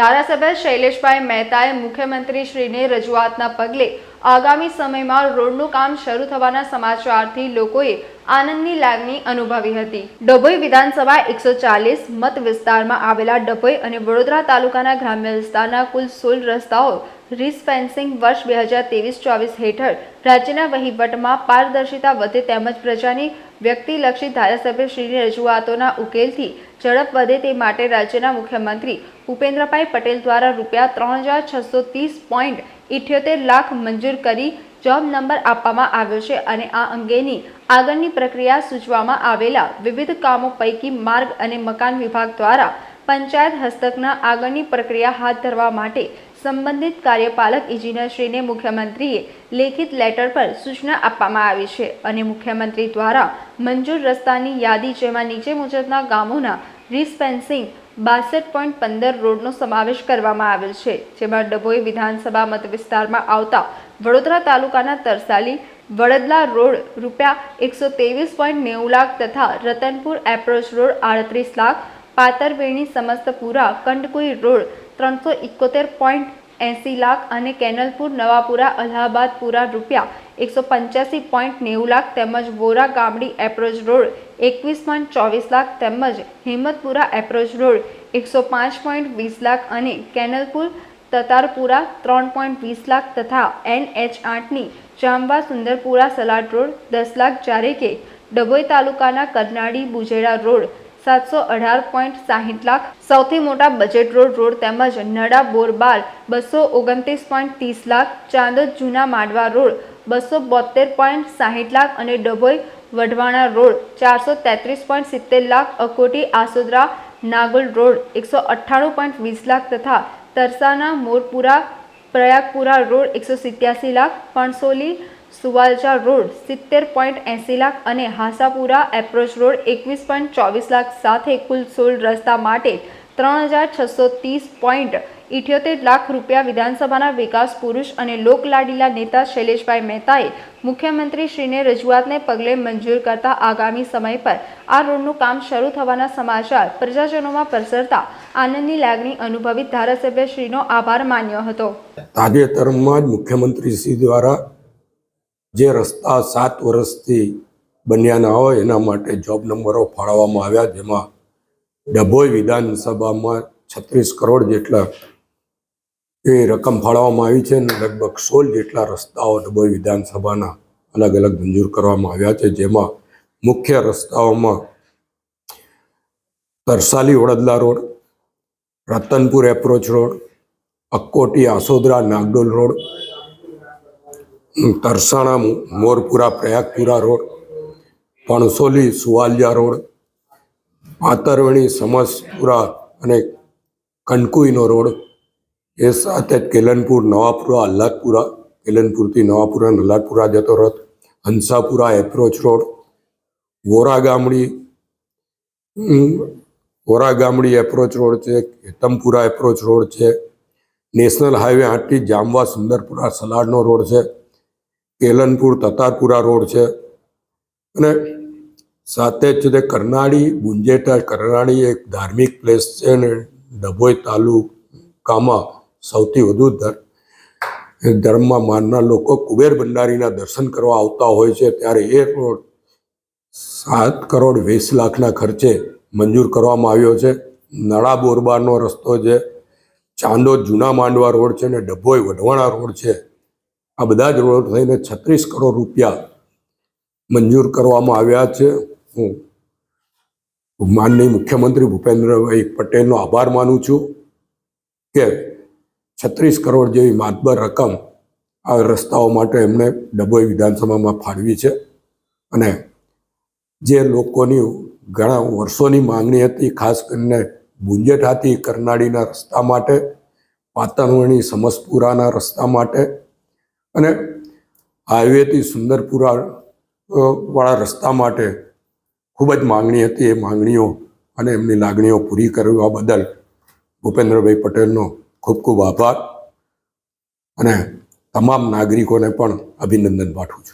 ધારાસભ્ય શૈલેષભાઈ મહેતાએ મુખ્યમંત્રીશ્રીને રજૂઆતના પગલે આગામી સમયમાં રોડનું કામ શરૂ થવાના સમાચારથી લોકોએ આનંદની લાગણી અનુભવી હતી. ડભોઈ વિધાનસભા એકસો ચાલીસ મત વિસ્તારમાં આવેલા ડભોઈ અને વડોદરા તાલુકાના ગ્રામ્ય વિસ્તારના કુલ સોળ રસ્તાઓ રીસ ફેન્સિંગ વર્ષ બે હજાર ત્રેવીસ ચોવીસ હેઠળ રાજ્યના વહીવટમાં પારદર્શિતા વધે તેમજ પ્રજાની વ્યક્તિલક્ષી ધારાસભ્યશ્રીની રજૂઆતોના ઉકેલથી ઝડપ વધે તે માટે રાજ્યના મુખ્યમંત્રી ભૂપેન્દ્રભાઈ પટેલ દ્વારા રૂપિયા ત્રણ હજાર છસો ત્રીસ પોઈન્ટ ઇઠ્યોતેર લાખ મંજૂર કરી જોબ નંબર આપવામાં આવ્યો છે અને આ અંગેની આગળની પ્રક્રિયા સૂચવામાં આવેલા વિવિધ કામો પૈકી માર્ગ અને મકાન વિભાગ દ્વારા પંચાયત હસ્તકના આગળની પ્રક્રિયા હાથ ધરવા માટે સંબંધિત કાર્યપાલક ઇજનેરશ્રીને મુખ્યમંત્રીએ લેખિત લેટર પર સૂચના આપવામાં આવી છે અને મુખ્યમંત્રી દ્વારા મંજૂર રસ્તાની યાદી જેમાં નીચે મુજબના ગામોના રિસ્પેન્સિંગ બાસઠ પોઈન્ટ પંદર રોડનો સમાવેશ કરવામાં આવેલ છે, જેમાં ડભોઈ વિધાનસભા મતવિસ્તારમાં આવતા વડોદરા તાલુકાના તરસાલી, વડદલા રોડ રૂપિયા એકસો ત્રેવીસ પોઈન્ટ નેવું લાખ તથા રતનપુર એપ્રોચ રોડ આડત્રીસ લાખ, પાતરવેણી સમસ્તપુરા, કંડકુઈ રોડ ત્રણસો ઇકોતેર પોઈન્ટ એંસી લાખ અને કેનલપુર, નવાપુરા, અલ્હાબાદપુરા રૂપિયા એકસો પંચ્યાસી પોઈન્ટ નેવું લાખ તેમજ વોરા ગામડી એપ્રોચ રોડ એકવીસ પોઈન્ટ ચોવીસ લાખ તેમજ હિંમતપુરા એપ્રોચ રોડ એકસો પાંચ પોઈન્ટ વીસ લાખ અને કેનલપુર તતારપુરા ત્રણ પોઈન્ટ વીસ લાખ તથા એન એચ આઠની જાંબા સુંદરપુરા સલાડ રોડ દસ લાખ જ્યારે કે ડભોઈ તાલુકાના કરનાળી બુજેડા રોડ સાતસો અઢાર પોઈન્ટ સાહીઠ લાખ. સૌથી મોટા બજેટ રોડ રોડ તેમજ નડા બોરબાર બસો ઓગણત્રીસ પોઈન્ટ ત્રીસ લાખ. ચાંદોદ જૂના માડવા રોડ બસો બોતેર પોઈન્ટ સાહીઠ લાખ અને ડભોઈ વઢવાણા રોડ, ચારસો તેત્રીસ પોઈન્ટ સિત્તેર લાખ અકોટી આસોદરા, નાગોલ રોડ, એકસો અઠ્ઠાણું પોઈન્ટ વીસ લાખ તથા તરસાના મોરપુરા, પ્રયાગપુરા રોડ, એકસો સિત્યાસી લાખ, પણસોલી સુવાલચા રોડ, સિત્તેર પોઈન્ટ એંસી લાખ અને હાસાપુરા એપ્રોચ રોડ, એકવીસ પોઈન્ટ ચોવીસ લાખ સાથે કુલ સોળ રસ્તા માટે ત્રણ હજાર છસો ત્રીસ પોઈન્ટ ઇઠ્યોતેર લાખ રૂપિયા વિધાનસભાના વિકાસ પુરુષ અને લોકલાડીલા નેતા શૈલેષભાઈ મહેતાએ મુખ્યમંત્રીશ્રીને રજૂઆતને પગલે મંજૂર કરતા આગામી સમય પર આ રોડનું કામ શરૂ થવાના સમાચાર પ્રજાજનોમાં પ્રસરતા આનંદની લાગણી અનુભવી ધારાસભ્યશ્રીનો આભાર માન્યો હતો. તાજેતરમાં જ મુખ્યમંત્રી શ્રી દ્વારા જે રસ્તા સાત વર્ષથી બન્યા ના હોય એના માટે જોબ નંબરો ફાળવવામાં આવ્યા, જેમાં ડભોઈ વિધાનસભામાં છત્રીસ કરોડ જેટલા એ રકમ ફાળવવામાં આવી છે અને લગભગ સોળ જેટલા રસ્તાઓ ડભોઈ વિધાનસભાના અલગ અલગ મંજૂર કરવામાં આવ્યા છે, જેમાં મુખ્ય રસ્તાઓમાં Tarsali Vadadla road, Ratanpur approach road, Akkoti Asodara Nagdol road, Tarsana Morpura Prayagpura road, Pansoli Suvaliya road Patarvani Samaspura અને કનકુઈનો રોડ. એ સાથે જ કેલનપુર, નવાપુરા અલ્લાદપુરા કેલનપુરથી નવાપુરા અને આહલાદપુરા જતો રથ. Hansapura approach road Vora Gamdi Vora Gamdi approach road છે, કેતમપુરા એપ્રોચ રોડ છે. National highway આઠથી જામવા સુંદરપુરા સલાડનો રોડ છે. કેલનપુર, તતારપુરા રોડ છે. અને સાથે જ છે તે કરનાળી, ગુંજેટા કરનાળી એક ધાર્મિક પ્લેસ છે અને ડભોઈ તાલુકામાં સૌથી વધુ ધર ધર્મમાં માનનાર લોકો કુબેર ભંડારીના દર્શન કરવા આવતા હોય છે. ત્યારે એ રોડ સાત કરોડ વીસ લાખના ખર્ચે મંજૂર કરવામાં આવ્યો છે. નળા બોરબારનો રસ્તો છે. ચાંદોદ જૂના માંડવા રોડ છે ને ડભોઈ વઢવાણા રોડ છે. આ બધા જ રોડ થઈને છત્રીસ કરોડ રૂપિયા મંજૂર કરવામાં આવ્યા છે. હું. માનનીય મુખ્યમંત્રી ભૂપેન્દ્રભાઈ પટેલનો આભાર માનું છું કે છત્રીસ કરોડ જેવી માતબર રકમ આ રસ્તાઓ માટે એમણે ડભોઈ વિધાનસભામાં ફાળવી છે. અને જે લોકોની ઘણા વર્ષોની માંગણી હતી, ખાસ કરીને બુંજેઠાથી કરનાળીના રસ્તા માટે, પાતણવણી સમસપુરાના રસ્તા માટે અને હાઈવેથી સુંદરપુરા વાળા રસ્તા માટે ખૂબ જ માંગણી હતી એ માંગણીઓ અને એમની લાગણીઓ પૂરી કરવા બદલ ભૂપેન્દ્રભાઈ પટેલનો ખૂબ ખૂબ આભાર અને તમામ નાગરિકોને પણ અભિનંદન પાઠવું છું.